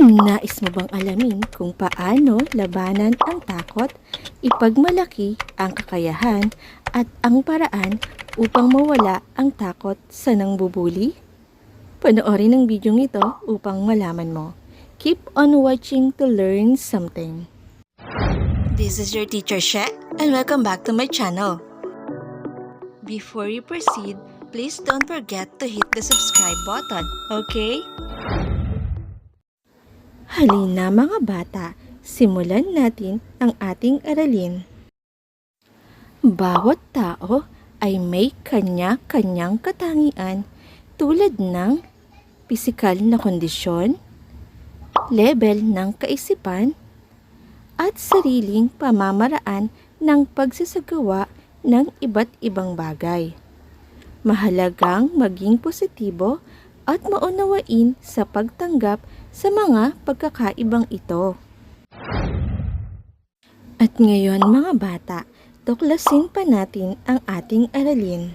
Nais mo bang alamin kung paano labanan ang takot, ipagmalaki ang kakayahan, at ang paraan upang mawala ang takot sa nangbubuli? Panoorin ang video ito upang malaman mo. Keep on watching to learn something. This is your teacher She and welcome back to my channel. Before you proceed, please don't forget to hit the subscribe button, okay? Halina mga bata, simulan natin ang ating aralin. Bawat tao ay may kanya-kanyang katangian tulad ng pisikal na kondisyon, level ng kaisipan, at sariling pamamaraan ng pagsasagawa ng iba't ibang bagay. Mahalagang maging positibo at maunawain sa pagtanggap sa mga pagkakaibang ito. At ngayon mga bata, tuklasin pa natin ang ating aralin.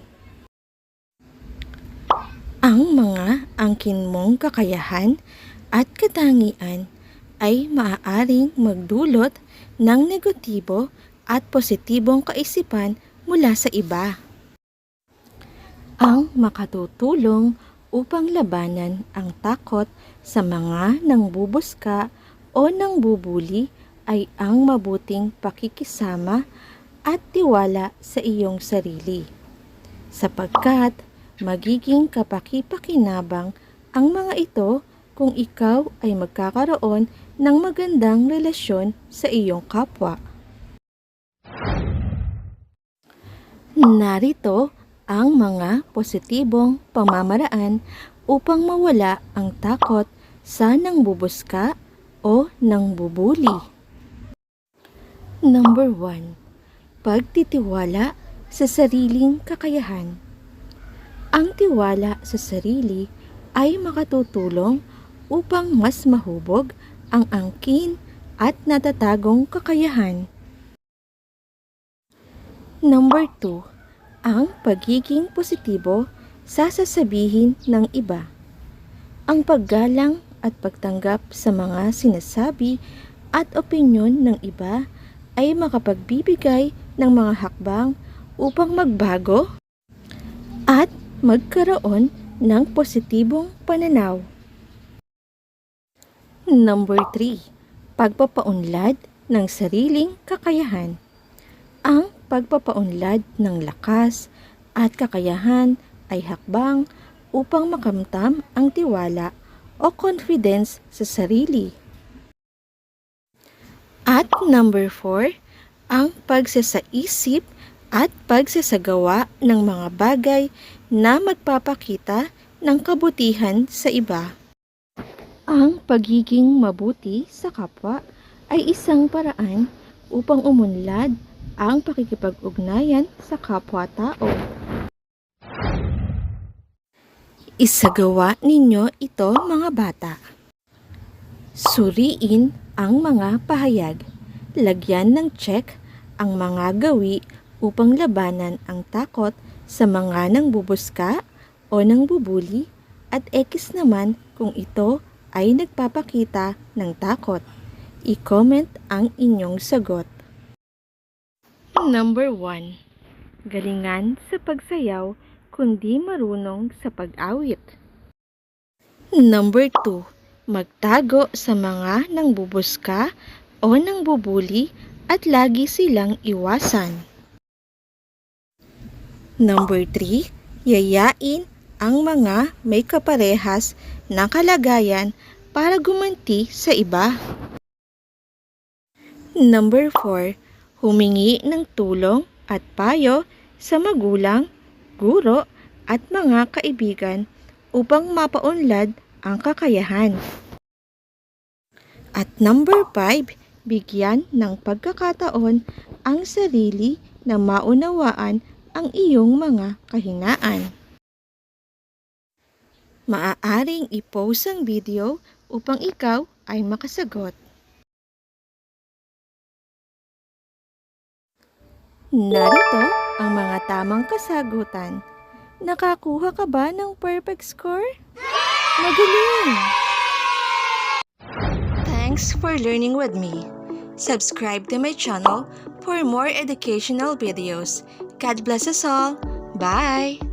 Ang mga angkin mong kakayahan at katangian ay maaaring magdulot ng negatibo at positibong kaisipan mula sa iba. Ang makatutulong upang labanan ang takot sa mga nangbubuska o nangbubuli ay ang mabuting pakikisama at tiwala sa iyong sarili. Sapagkat magiging kapaki-pakinabang ang mga ito kung ikaw ay magkakaroon ng magandang relasyon sa iyong kapwa. Narito ang mga positibong pamamaraan upang mawala ang takot sa nangbubuska o nangbubuli. Number 1. Pagtitiwala sa sariling kakayahan. Ang tiwala sa sarili ay makatutulong upang mas mahubog ang angkin at natatagong kakayahan. Number 2. Ang pagiging positibo sa sasabihin ng iba. Ang paggalang at pagtanggap sa mga sinasabi at opinyon ng iba ay makapagbibigay ng mga hakbang upang magbago at magkaroon ng positibong pananaw. Number 3. Pagpapaunlad ng sariling kakayahan. Pagpapaunlad ng lakas at kakayahan ay hakbang upang makamtam ang tiwala o confidence sa sarili. At number 4, ang pagsasaisip at pagsasagawa ng mga bagay na magpapakita ng kabutihan sa iba. Ang pagiging mabuti sa kapwa ay isang paraan upang umunlad ang pakikipag-ugnayan sa kapwa-tao. Isagawa ninyo ito mga bata. Suriin ang mga pahayag. Lagyan ng check ang mga gawi upang labanan ang takot sa mga nangbubuska o nangbubuli at X naman kung ito ay nagpapakita ng takot. I-comment ang inyong sagot. Number 1. Galingan sa pagsayaw kundi marunong sa pag-awit. Number 2. Magtago sa mga nangbubuska o nangbubuli at lagi silang iwasan. Number 3. Yayain ang mga may kaparehas na kalagayan para gumanti sa iba. Number 4. Humingi ng tulong at payo sa magulang, guro at mga kaibigan upang mapaunlad ang kakayahan. At number 5, bigyan ng pagkakataon ang sarili na maunawaan ang iyong mga kahinaan. Maaaring i-post ang video upang ikaw ay makasagot. Narito ang mga tamang kasagutan. Nakakuha ka ba ng perfect score? Magaling! Thanks for learning with me. Subscribe to my channel for more educational videos. God bless us all. Bye!